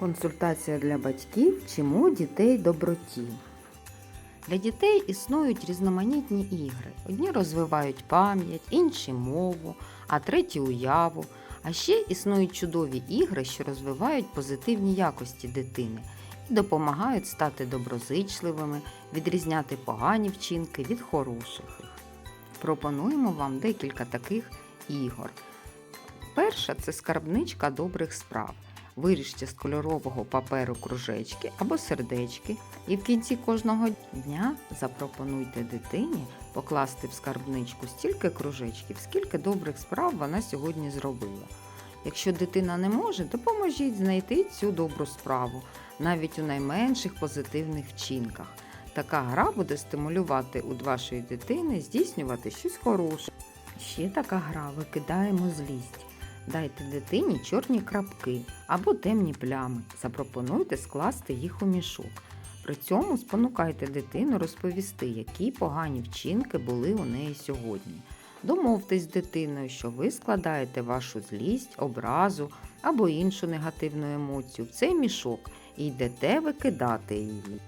Консультація для батьків Вчимо дітей доброті. Для дітей існують різноманітні ігри. Одні розвивають пам'ять, інші мову, а треті уяву. А ще існують чудові ігри, що розвивають позитивні якості дитини і допомагають стати доброзичливими, відрізняти погані вчинки від хороших. Пропонуємо вам декілька таких ігор. Перша це скарбничка добрих справ. Виріжте з кольорового паперу кружечки або сердечки, і в кінці кожного дня запропонуйте дитині покласти в скарбничку стільки кружечків, скільки добрих справ вона сьогодні зробила. Якщо дитина не може, допоможіть знайти цю добру справу, навіть у найменших позитивних вчинках. Така гра буде стимулювати у вашої дитини здійснювати щось хороше. Ще така гра викидаємо злість. Дайте дитині чорні крапки або темні плями. Запропонуйте скласти їх у мішок. При цьому спонукайте дитину розповісти, які погані вчинки були у неї сьогодні. Домовтесь з дитиною, що ви складаєте вашу злість, образу або іншу негативну емоцію в цей мішок і йдете викидати її.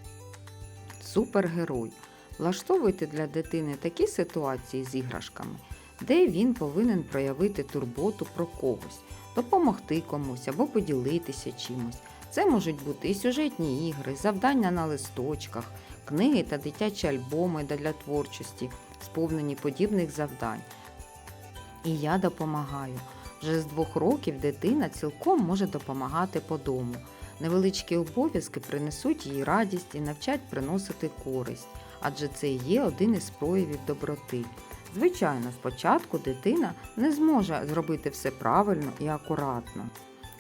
Супергерой. Влаштовуйте для дитини такі ситуації з іграшками, де він повинен проявити турботу про когось, допомогти комусь або поділитися чимось. Це можуть бути і сюжетні ігри, завдання на листочках, книги та дитячі альбоми для творчості, сповнені подібних завдань. І я допомагаю. Вже з двох років дитина цілком може допомагати по дому. Невеличкі обов'язки принесуть їй радість і навчать приносити користь, адже це є один із проявів доброти. Звичайно, спочатку дитина не зможе зробити все правильно і акуратно.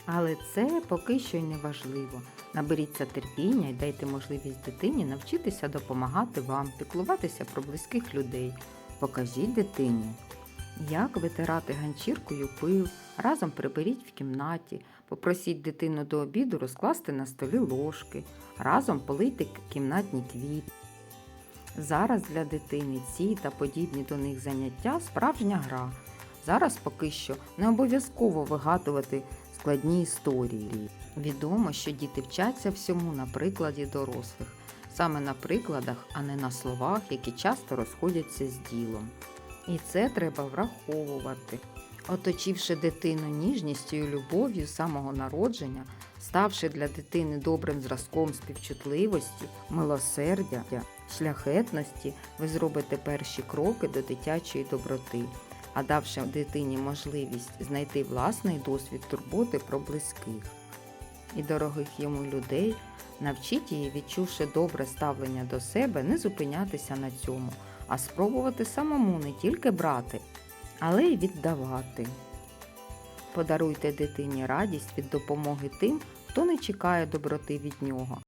Але це поки що й не важливо. Наберіться терпіння і дайте можливість дитині навчитися допомагати вам, піклуватися про близьких людей. Покажіть дитині, як витирати ганчіркою пил, разом приберіть в кімнаті, попросіть дитину до обіду розкласти на столі ложки, разом полийте кімнатні квіти. Зараз для дитини ці та подібні до них заняття справжня гра. Зараз поки що не обов'язково вигадувати складні історії. Відомо, що діти вчаться всьому на прикладі дорослих, саме на прикладах, а не на словах, які часто розходяться з ділом. І це треба враховувати. Оточивши дитину ніжністю і любов'ю самого народження, ставши для дитини добрим зразком співчутливості, милосердя, шляхетності, ви зробите перші кроки до дитячої доброти, а давши дитині можливість знайти власний досвід турботи про близьких і дорогих йому людей, навчіть її, відчувши добре ставлення до себе, не зупинятися на цьому, а спробувати самому не тільки брати, але й віддавати. Подаруйте дитині радість від допомоги тим, хто не чекає доброти від нього.